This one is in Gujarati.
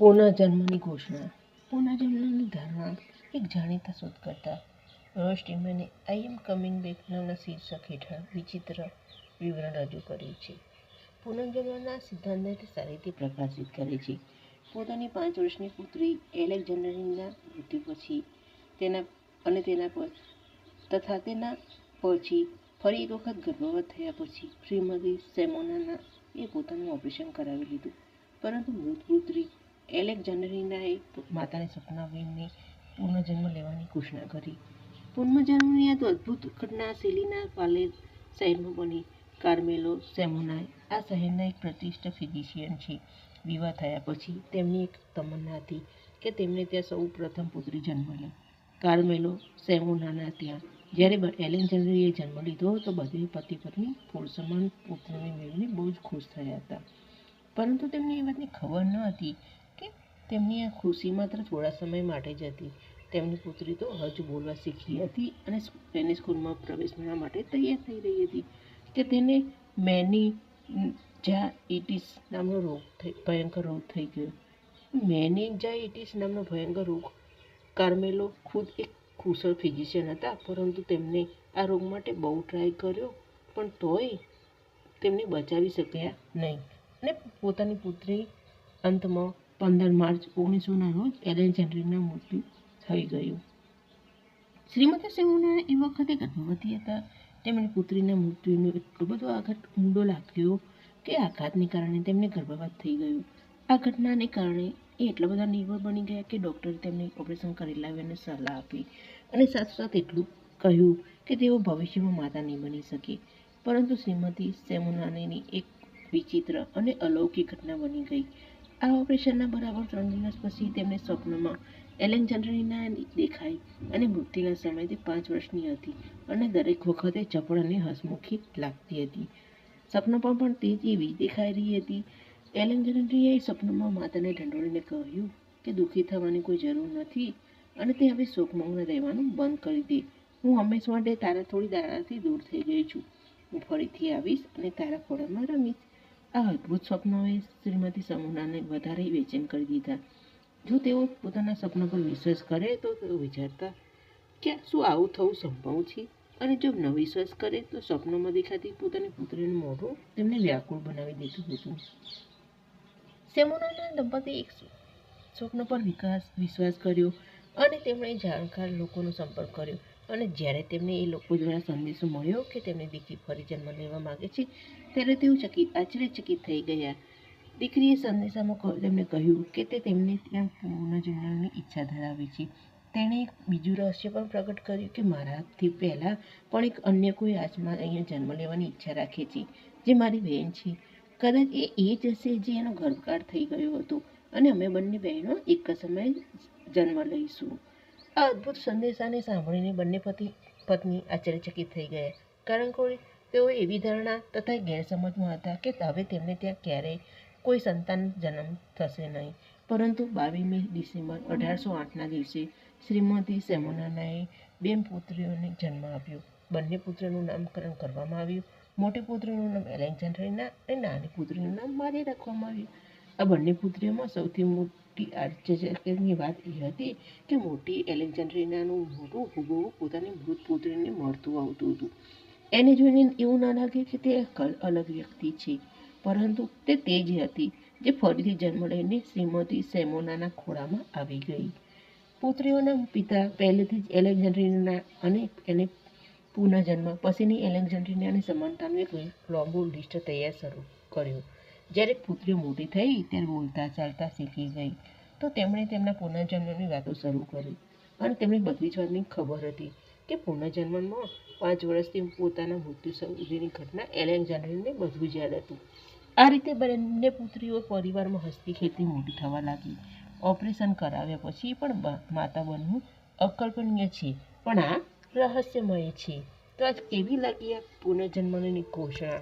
પુનર્જન્મની ઘોષણા. પુનઃજન્મની ધારણા. એક જાણીતા શોધકર્તા રોય સ્ટીમને આઈ એમ કમિંગ બેક નામના શીર્ષક હેઠળ વિચિત્ર વિવરણ રજૂ કર્યું છે. પુનર્જન્મના સિદ્ધાંતને તે સારી રીતે પ્રકાશિત કરે છે. પોતાની પાંચ વર્ષની પુત્રી એલેક્ઝાન્ડરીના મૃત્યુ પછી તેના અને તેના પર તથા તેના પછી ફરી એક વખત ગર્ભવત થયા પછી શ્રીમતી સેમોનાના એ પોતાનું ઓપરેશન કરાવી લીધું. પરંતુ મૃત પુત્રી એલેક્ઝાન્ડરીનાએ માતાને સપનાવીને પુનર્જન્મ લેવાની ઘોષણા કરી. પુનર્જન્મની આ તો અદ્ભુત ઘટના સેલિના પાલેર શહેરમાં બની. કાર્મેલો સેમોનાય આ શહેરના એક પ્રતિષ્ઠિત ફિઝિશિયન છે. વિવાહ થયા પછી તેમની એક તમન્ના હતી કે તેમણે ત્યાં સૌ પ્રથમ પુત્રી જન્મ લે. કાર્મેલો સેમોનાના ત્યાં. જ્યારે એલેક્ઝાન્ડરીએ જન્મ લીધો તો બધે પતિ પત્ની ફૂલ સમાન પુત્રને મેળવીને બહુ જ ખુશ થયા હતા. પરંતુ તેમને એ વાતની ખબર ન હતી તેમની આ ખુશી માત્ર થોડા સમય માટે જ હતી. તેમની પુત્રી તો હજુ બોલવા શીખી હતી અને તેને સ્કૂલમાં પ્રવેશ મેળવવા માટે તૈયાર થઈ રહી હતી કે તેને મેની જા ઇટીસ નામનો રોગ થઈ, ભયંકર રોગ થઈ ગયો. મેની જા ઇટીસ નામનો ભયંકર રોગ કાર્મેલો ખુદ એક કુશળ ફિઝિશિયન હતા, પરંતુ તેમને આ રોગ માટે બહુ ટ્રાય કર્યો, પણ તોય તેમને બચાવી શક્યા નહીં. અને પોતાની પુત્રી અંતમાં પંદર માર્ચ ઓગણીસોના રોજ એલેક્ઝાન્ડરીના મૃત્યુ થઈ ગયું. શ્રીમતી સેમોના એ વખતે ગર્ભવતી હતા. તેમણે પુત્રીના મૃત્યુનો એટલો બધો આઘાત ઊંડો લાગ્યો કે આઘાતને કારણે તેમને ગર્ભપાત થઈ ગયું. આ ઘટનાને કારણે એ એટલા બધા નિર્ભર બની ગયા કે ડૉક્ટરે તેમને ઓપરેશન કરી લાવીને સલાહ આપી અને સાથોસાથ એટલું કહ્યું કે તેઓ ભવિષ્યમાં માતા નહીં બની શકે. પરંતુ શ્રીમતી સેમોનાની એક વિચિત્ર અને અલૌકિક ઘટના બની ગઈ. આ ઓપરેશનના બરાબર ત્રણ દિવસ પછી તેમને સ્વપ્નમાં એલેક્ઝાન્ડરીના દેખાઈ અને મૃત્યુના સમયે તે પાંચ વર્ષની હતી અને દરેક વખતે ચપળ અને હસમુખી લાગતી હતી. સપનું પણ તે જ એવી દેખાઈ રહી હતી. એલેક્ઝાન્ડ્રિયાએ સપનામાં માતાને ઢંઢોળીને કહ્યું કે દુઃખી થવાની કોઈ જરૂર નથી અને તે હવે શોકમગ્ન રહેવાનું બંધ કરી દે. હું હંમેશા માટે તારા થોડી દાડાથી દૂર થઈ ગઈ છું. હું ફરીથી આવીશ અને તારા ખોળામાં રમીશ. આ અદ્ભુત સ્વપ્નોએ શ્રીમતી સમુનાને વધારે બેચેન કરી દીધા. જો તેઓ પોતાના સપના પર વિશ્વાસ કરે, તો તેઓ વિચારતા કે શું આવું થવું સંભવ છે? અને જો ન વિશ્વાસ કરે, તો સ્વપ્નમાં દેખાતી પોતાની પુત્રીનું મોઢું તેમને વ્યાકુળ બનાવી દેતું હતું. સેમોનાના દંપતી એક સ્વપ્ન પર વિકાસ, વિશ્વાસ કર્યો અને તેમણે જાણકાર લોકોનો સંપર્ક કર્યો. અને જ્યારે તેમને એ લોકો દ્વારા સંદેશો મળ્યો કે તેમની દીકરી ફરી જન્મ લેવા માગે છે, ત્યારે તેઓ ચકિત, આશ્ચર્યચકિત થઈ ગયા. દીકરીએ સંદેશામાં તેમને કહ્યું કે તે તેમને ત્યાં પુનર્જન્મની ઈચ્છા ધરાવે છે. તેણે એક બીજું રહસ્ય પણ પ્રગટ કર્યું કે મારાથી પહેલાં પણ એક અન્ય કોઈ આજમાં અહીંયા જન્મ લેવાની ઈચ્છા રાખે છે, જે મારી બહેન છે. કદાચ એ એ જ હશે જે એનો ગર્ભકાળ થઈ ગયો હતો અને અમે બંને બહેનો એક સમયે જન્મ લઈશું. આ અદ્ભુત સંદેશાને સાંભળીને બંને પતિ, પત્ની આશ્ચર્યચકિત થઈ ગયા. કારણ કે તેઓ એવી ધારણા તથા ગેરસમજમાં હતા કે હવે તેમને ત્યાં ક્યારેય કોઈ સંતાન જન્મ થશે નહીં. પરંતુ બાવીસમી ડિસેમ્બર અઢારસો આઠના દિવસે શ્રીમતી સેમોનાનાએ બે પુત્રીઓને જન્મ આપ્યો. બંને પુત્રનું નામકરણ કરવામાં આવ્યું. મોટી પુત્રીનું નામ એલેક્ઝાન્ડરીના અને નાની પુત્રીનું નામ મારી રાખવામાં આવ્યું. આ બંને પુત્રીઓમાં સૌથી મોટી આશ્ચર્યની વાત એ હતી કે મોટી એલેક્ઝાન્ડ્રીનાનું મોટું હુબહુ પોતાની મૃત પુત્રીને મળતું આવતું હતું. એને જોઈને એવું ના લાગે કે તે અલગ વ્યક્તિ છે, પરંતુ તે તે જ હતી જે ફરીથી જન્મ લઈને શ્રીમતી સેમોનાના ખોળામાં આવી ગઈ. પુત્રીઓના પિતા પહેલેથી જ એલેક્ઝાન્ડ્રીના અને એને પુનઃજન્મ પછીની એલેક્ઝાન્ડ્રીનાની સમાનતાનું એક લાંબુ લિસ્ટ તૈયાર શરૂ કર્યું. જ્યારે પુત્રીઓ મોટી થઈ, ત્યારે બોલતા, ચાલતા શીખી ગઈ. તો તેમણે તેમના પુનર્જન્મની વાતો શરૂ કરી. અને તેમને બધી જ વાતની ખબર હતી કે પુનર્જન્મમાં પાંચ વર્ષથી પોતાના મૃત્યુ સુધીની ઘટના એલેક્ઝાન્ડરને બધું જ યાદ હતું. આ રીતે બંને પુત્રીઓ પરિવારમાં હસતી ખેતી મોટી થવા લાગી. ઓપરેશન કરાવ્યા પછી પણ માતા બનવું અકલ્પનીય છે. પણ આ રહસ્યમય છે. તો આજ કેવી લાગી આ પુનર્જન્મની ઘોષણા?